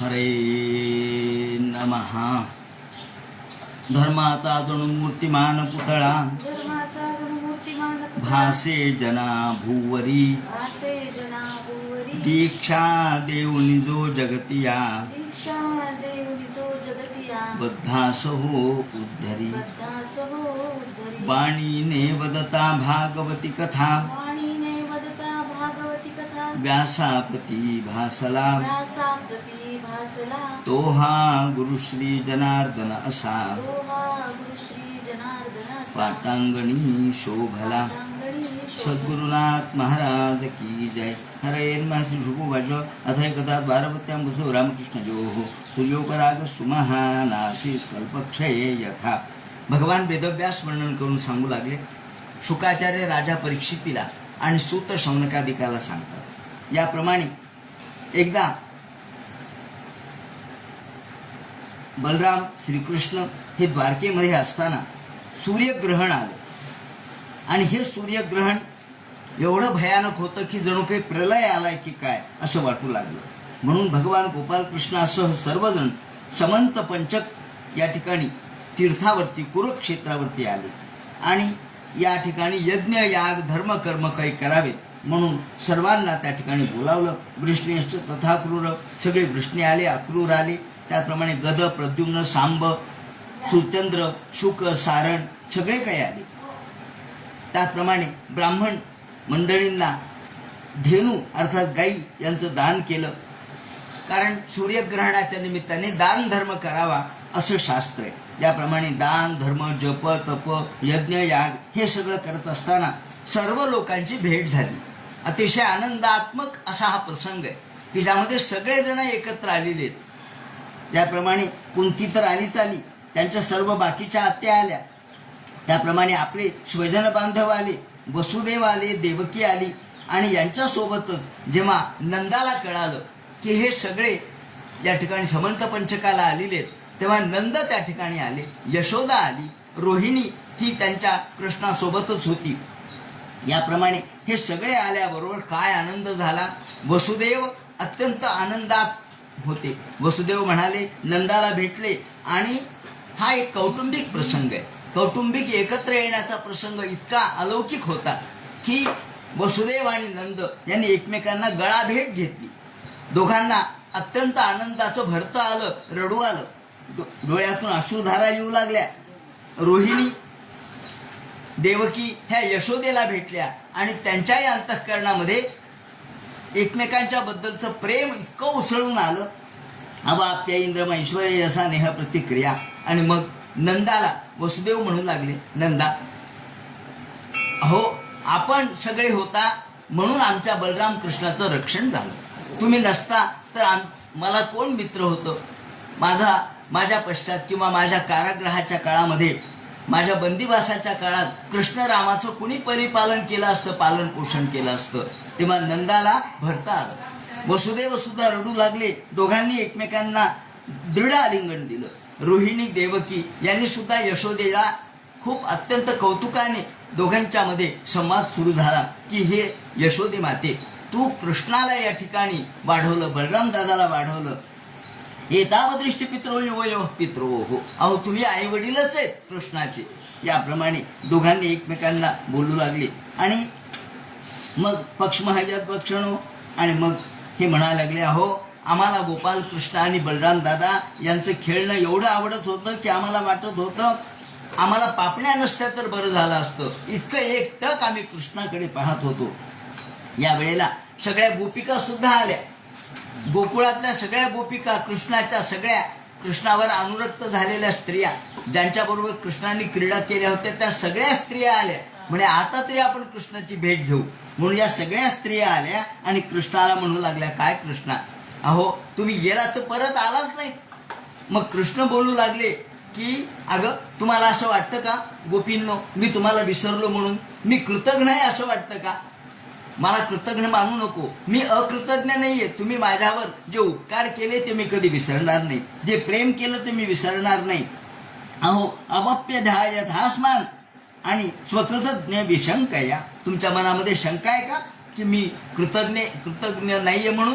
हरे नमहा धर्माचा जणू मूर्तिमान पुतळा. भासे जना भूवरी. दीक्षा देऊन जो जगतिया. दीक्षा देऊनी जो जगतिया. बद्धास हो उद्धरी. वाणीने वदता भागवती कथा. व्यासा प्रती भासला तो हा गुरुश्री जनार्दन असा। तो गुरु श्री जनार्दन असा. पाटांगणी शोभला. सद्गुरुनाथ महाराज की जय। हरे श्री शुभो भाष अथ कथा द्वारपत्यां बसो रामकृष्ण जो हो सूर्योपराग सुमहानासी कल्पक्षये यथा। भगवान वेदव्यास वर्णन करून सांगू लागले। शुकाचार्य राजा परीक्षितीला आणि सूत शौनकादिकाला सांगतात। याप्रमाणे एकदा बलराम श्रीकृष्ण हे द्वारकेमध्ये असताना सूर्यग्रहण आलं. आणि हे सूर्यग्रहण एवढं भयानक होतं की जणू काही प्रलय आलाय की काय असं वाटू लागलं. म्हणून भगवान गोपालकृष्णासह सर्वजण समंत पंचक या ठिकाणी तीर्थावरती कुरुक्षेत्रावरती आले. आणि या ठिकाणी यज्ञ याग धर्म कर्म काही करावेत. म्हणून सर्वांना त्या ठिकाणी बोलावलं. वृष्णेश्च तथा क्रूर सगळे वृष्णे आले अक्रूर आले. त्याप्रमाणे गद प्रद्युम्न सांब सुचंद्र शुक सारण सगळे काही आले. त्याचप्रमाणे ब्राह्मण मंडळींना धेनू अर्थात गाई यांचं दान केलं. कारण सूर्यग्रहणाच्या निमित्ताने दान धर्म करावा असं शास्त्र आहे. त्याप्रमाणे दान धर्म जप तप यज्ञ याग हे सगळं करत असताना सर्व लोकांची भेट झाली. अतिशय आनंदात्मक असा हा प्रसंग आहे की ज्यामध्ये सगळेजण एकत्र आलेले आहेत. त्याप्रमाणे कुंती तर आलीच आली त्यांच्या सर्व बाकीच्या आत्या आल्या. त्याप्रमाणे आपले स्वजन बांधव आले वसुदेव आले देवकी आली आणि यांच्यासोबतच जेव्हा नंदाला कळालं की हे सगळे या ठिकाणी समंत पंचकाला आलेले आहेत तेव्हा नंद त्या ठिकाणी आले यशोदा आली रोहिणी ही त्यांच्या कृष्णासोबतच होती. याप्रमाणे हे सगळे आल्याबरोबर काय आनंद झाला? वसुदेव अत्यंत आनंदात होते. वसुदेव म्हणाले नंदाला भेटले. आणि हा एक कौटुंबिक प्रसंग आहे. कौटुंबिक एकत्र येण्याचा प्रसंग इतका अलौकिक होता की वसुदेव आणि नंद यांनी एकमेकांना गळा भेट घेतली. दोघांना अत्यंत आनंदाचं भरतं आलं रडू आलं. डो- डोळ्यातून अश्रुधारा येऊ लागल्या. रोहिणी देवकी ह्या यशोदेला भेटल्या आणि त्यांच्याही अंतःकरणामध्ये एकमेकांच्या बद्दलचं प्रेम इतकं उसळून आलं. अबा आपल्या इंद्र ऐश्वर्य असा नेह प्रतिक्रिया. आणि मग नंदाला वसुदेव म्हणू लागले नंदा अहो आपण सगळे होता म्हणून आमच्या बलराम कृष्णाचं रक्षण झालं. तुम्ही नसता तर आम मला कोण मित्र होतं? माझा माझ्या पश्चात किंवा माझ्या कारागृहाच्या काळामध्ये माझ्या बंदिवासाच्या काळात कृष्णरामाचं कुणी परिपालन केलं असतं? पालन पोषण केलं असतं. तेव्हा नंदाला भरता आलं. वसुदेव सुद्धा रडू लागले. दोघांनी एकमेकांना दृढ आलिंगन दिलं. रोहिणी देवकी यांनी सुद्धा यशोदेला खूप अत्यंत कौतुकाने दोघांच्या मध्ये संवाद सुरू झाला की हे यशोदे माते तू कृष्णाला या ठिकाणी वाढवलं बलराम दादाला वाढवलं एतावदृष्टी पित्रो युवयो पित्रो हो अहो तुम्ही आई वडीलच आहेत कृष्णाचे. याप्रमाणे दोघांनी एकमेकांना बोलू लागले. आणि मग पक्ष महाजात पक्षणो आणि मग हे म्हणायला लागले अहो आम्हाला गोपाल कृष्ण आणि बलराम दादा यांचं खेळणं एवढं आवडत होतं की आम्हाला वाटत होतं आम्हाला पापण्या नसत्या तर बरं झालं असतं. इतकं एक टक आम्ही कृष्णाकडे पाहत होतो. या वेळेला सगळ्या गोपिका सुद्धा आल्या. गोकुळातल्या सगळ्या गोपिका कृष्णाच्या सगळ्या कृष्णावर अनुरक्त झालेल्या स्त्रिया ज्यांच्याबरोबर कृष्णाने क्रीडा केल्या होत्या त्या सगळ्या स्त्रिया आल्या. म्हणजे आता तरी आपण कृष्णाची भेट घेऊ. म्हणून या सगळ्या स्त्रिया आल्या आणि कृष्णाला म्हणू लागल्या काय कृष्णा? अहो तुम्ही गेला तर परत आलाच नाही. मग कृष्ण बोलू लागले की अगं तुम्हाला असं वाटतं का गोपींनो? मी तुम्हाला विसरलो म्हणून. मी कृतज्ञ आहे असं वाटतं का? मला कृतज्ञ मानू नको. मी अकृतज्ञ नाहीये. तुम्ही माझ्यावर जे उपकार केले ते मी कधी विसरणार नाही. जे प्रेम केलं ते मी विसरणार नाही. अहो अवप्य ध्यायत हासमान. आणि स्वकृतज्ञ विशंक या तुमच्या मनामध्ये शंका आहे का? की मी कृतज्ञ कृतज्ञ नाहीये म्हणून?